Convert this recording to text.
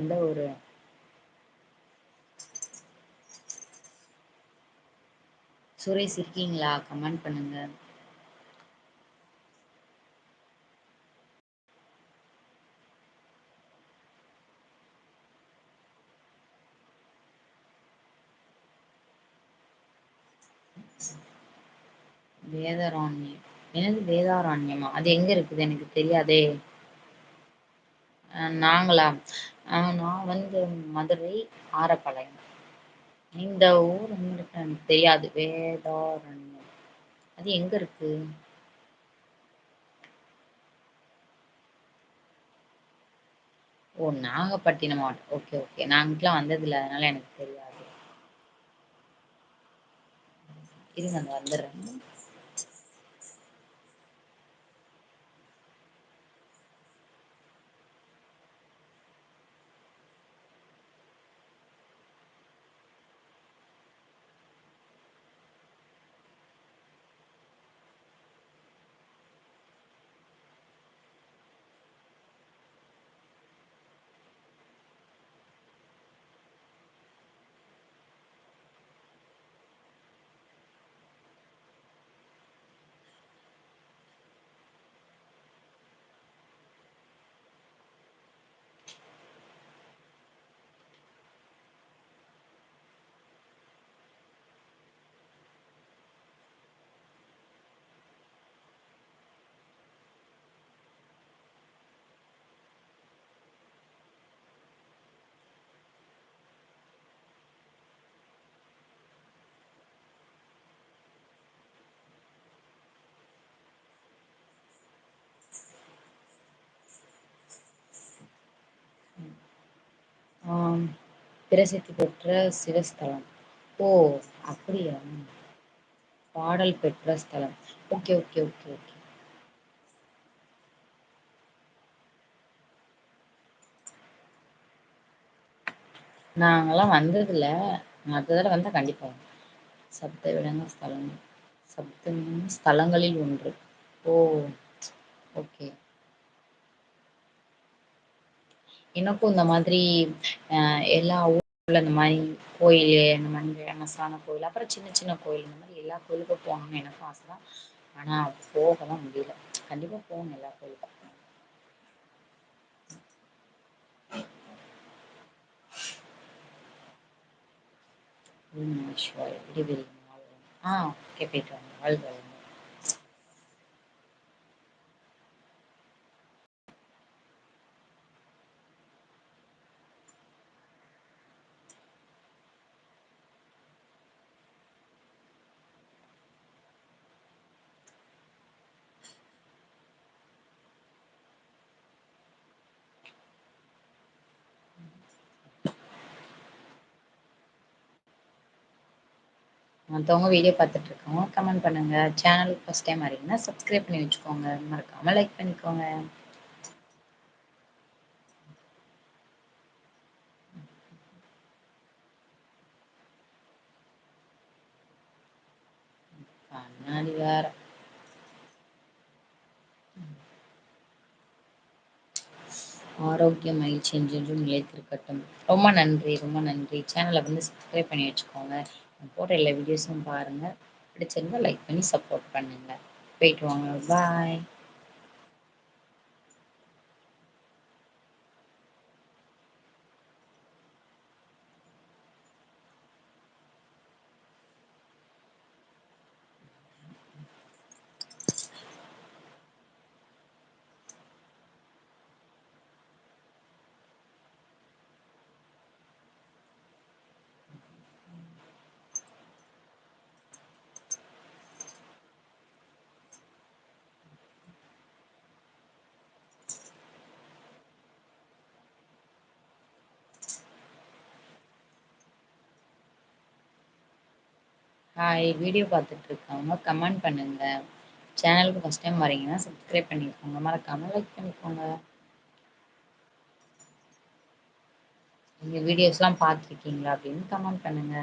எந்த ஒரு சுரேஷ் இருக்கீங்களா? கமெண்ட் பண்ணுங்க. வேதாராண்யம். என்னது வேதாரண்யமா? அது எங்க இருக்குது? எனக்கு தெரியாதே. நாங்களா? நான் வந்து மதுரை ஆரப்பாளையம். இந்த ஊர் எங்களுக்கு எனக்கு தெரியாது. வேதாரண்யம். அது எங்க இருக்கு? ஓ நாகப்பட்டினம் மாவட்டம் ஓகே ஓகே. நா அங்குட்லா வந்ததில்ல. அதனால எனக்கு தெரியாது. இருங்க வந்துடுறேன். பிரசித்தி பெற்ற சிவஸ்தலம். ஓ அப்படியா? பாடல் பெற்ற ஸ்தலம். Okay okay okay okay. நாங்கல்லா வந்ததில்ல. அடுத்த தடவை வந்தா கண்டிப்பா சப்த விடங்க ஸ்தலம். சப்தம் ஸ்தலங்களில் ஒன்று. Oh okay. எனக்கும் இந்த மாதிரி எல்லா ஊர்ல இந்த மாதிரி கோயில் இந்த மாதிரி ஃபேமஸான கோயில் அப்புறம் சின்ன சின்ன கோயில் இந்த மாதிரி எல்லா கோயிலுக்கும் போகணும்னு எனக்கும் ஆச தா ஆனா போகதா முடியல. கண்டிப்பா போகணும் எல்லா கோயிலுக்கும். ஆஹ் ஆ ஓகே போயிட்டு வாங்க. வாழ்க மற்றவங்க மத்தவங்க வீடியோ பாத்துட்டு இருக்கவங்க கமெண்ட் பண்ணுங்க. சேனல் ஃபர்ஸ்ட் டைம் வரீங்கன்னா சப்ஸ்கிரைப் பண்ணி வச்சுக்கோங்க. மறக்காம லைக் பண்ணிக்கோங்க. கண்ணாடி வேற. மகிழ்ச்சி என்றென்றும் நிலைத்திருக்கட்டும் ரொம்ப நன்றி ரொம்ப நன்றி. சேனலை வந்து சப்ஸ்கிரைப் பண்ணி வச்சுக்கோங்க. போட்ட போடுற எல்லா வீடியோஸும் பாருங்கள் பிடிச்சிருந்தா லைக் பண்ணி சப்போர்ட் பண்ணுங்கள் போய்ட்டு வாங்க. பாய் ஹாய் வீடியோ பார்த்துட்டு இருக்கவங்க கமெண்ட் பண்ணுங்க. சேனலுக்கு ஃபஸ்ட் டைம் வரீங்கன்னா சப்ஸ்கிரைப் பண்ணிக்கோங்க. மறக்காமல் லைக் பண்ணிக்கோங்க. நீங்கள் வீடியோஸ்லாம் பார்த்துருக்கீங்களா அப்படின்னு கமெண்ட் பண்ணுங்க.